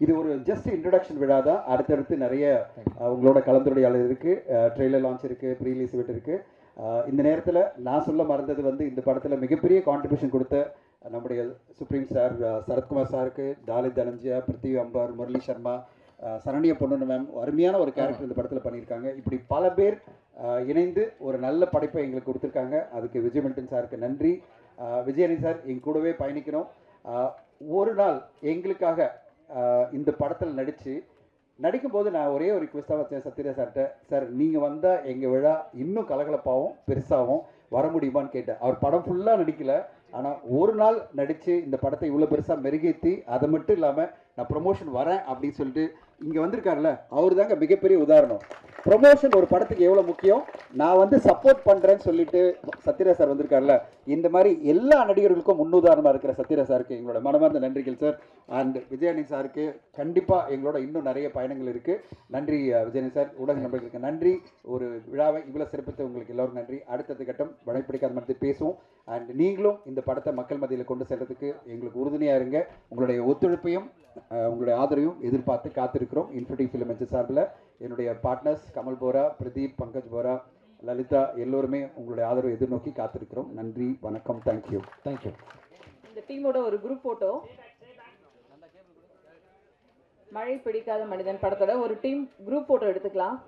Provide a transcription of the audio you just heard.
இது ஒரு just introduction விழா தான். அடுத்தடுத்து நிறைய உங்களோட கலந்துரையாடல் இருக்கு ட்ரெய்லர் லான்ச் இருக்கு ப்ரீலீஸ் இவெண்ட் இருக்கு. அஹ், இந்த நேரத்தில் நான் சொல்ல மறந்தது வந்து இந்த படத்தில் மிகப்பெரிய கான்ட்ரிபியூஷன் கொடுத்த நம்முடைய சுப்ரீம் சார் சரத்குமார் சாருக்கு தாலித் தனஞ்சயா பிருத்திவி அம்பார் முரளி சர்மா சரண்யா பொண்ணு மேம் அருமையான ஒரு கேரக்டர் இந்த படத்தில் பண்ணியிருக்காங்க. இப்படி பல பேர் இணைந்து ஒரு நல்ல படைப்பை எங்களுக்கு கொடுத்துருக்காங்க. அதுக்கு விஜய் மில்டன் சாருக்கு நன்றி. விஜயனி சார் எங்க கூடவே பயணிக்கணும். அஹ், ஒரு நாள் எங்களுக்காக இந்த படத்தில் நடித்து நடிக்கும்போது நான் ஒரே ஒரு ரிக்வெஸ்ட்டாக வச்சேன் சத்யராஜ் சார்கிட்ட. சார் நீங்கள் வந்தால் எங்கள் விழா இன்னும் கலகலப்பாகவும் பெருசாகவும் வர முடியுமான்னு கேட்டேன். அவர் படம் ஃபுல்லாக நடிக்கல. ஆனால் ஒரு நாள் நடித்து இந்த படத்தை இவ்வளோ பெருசாக மெருகேற்றி அதை மட்டும் இல்லாமல் நான் ப்ரொமோஷன் வரேன் அப்படின்னு சொல்லிட்டு இங்கே வந்திருக்காருல்ல அவர் தாங்க மிகப்பெரிய உதாரணம். ப்ரொமோஷன் ஒரு படத்துக்கு எவ்வளோ முக்கியம்? நான் வந்து சப்போர்ட் பண்ணுறேன்னு சொல்லிட்டு சத்யராஜ் சார் வந்திருக்காருல்ல இந்த மாதிரி எல்லா நடிகர்களுக்கும் முன்னுதாரணமாக இருக்கிற சத்யராஜ் சாருக்கு எங்களோட மனமார்ந்த நன்றிகள் சார் அண்ட் விஜயானி சாருக்கு கண்டிப்பாக எங்களோட இன்னும் நிறைய பயணங்கள் இருக்குது நன்றி விஜயானி சார். ஊடக நண்பர்களுக்கு நன்றி. ஒரு விழாவை இவ்வளோ சிறப்பித்த உங்களுக்கு எல்லோரும் நன்றி. அடுத்தது கட்டம் வடைப்பிடிக்காத மனத்தில் பேசுவோம். அண்ட் நீங்களும் இந்த படத்தை மக்கள் மத்தியில் கொண்டு செல்றதுக்கு எங்களுக்கு உறுதுணையாக இருங்க. உங்களுடைய ஒத்துழைப்பையும் உங்களுடைய ஆதரவையும் எதிர்பார்த்து காத்திருக்கிறோம். இன்ஃபினிட்டி ஃபிலிம் சார்பில் என்னுடைய பார்ட்னர்ஸ் கமல் போரா பிரதீப் பங்கஜ் போரா லலிதா எல்லோருமே உங்களுடைய ஆதரவை எதிர்நோக்கி காத்திருக்கிறோம். நன்றி வணக்கம் தேங்க்யூ தேங்க்யூ இந்த டீமோட ஒரு குரூப் போட்டோ மழை பிடிக்காத மனிதன் படத்தோட ஒரு டீம் குரூப் போட்டோ எடுத்துக்கலாம்.